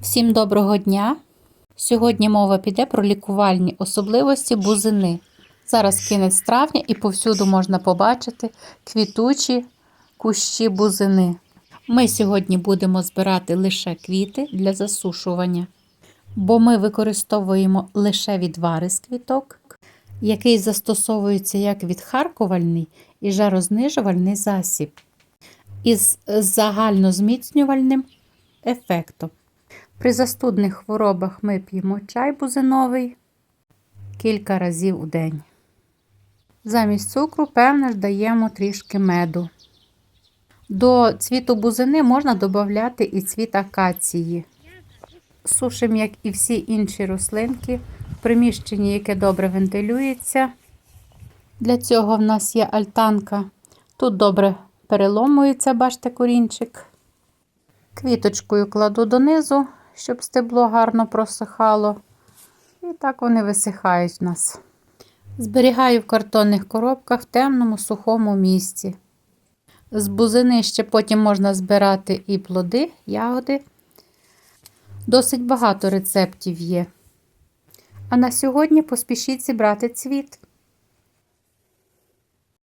Всім доброго дня! Сьогодні мова піде про лікувальні особливості бузини. Зараз кінець травня і повсюду можна побачити квітучі кущі бузини. Ми сьогодні будемо збирати лише квіти для засушування, бо ми використовуємо лише відвари з квіток, який застосовується як відхаркувальний і жарознижувальний засіб із загальнозміцнювальним ефектом. При застудних хворобах ми п'ємо чай бузиновий кілька разів у день. Замість цукру, певне ж, даємо трішки меду. До цвіту бузини можна додати і цвіт акації. Сушимо, як і всі інші рослинки, в приміщенні, яке добре вентилюється. Для цього в нас є альтанка. Тут добре переломується, бачите, корінчик. Квіточкою кладу донизу, щоб стебло гарно просихало. І так вони висихають в нас. Зберігаю в картонних коробках в темному сухому місці. З бузини ще потім можна збирати і плоди, ягоди. Досить багато рецептів є. А на сьогодні поспішіть зібрати цвіт.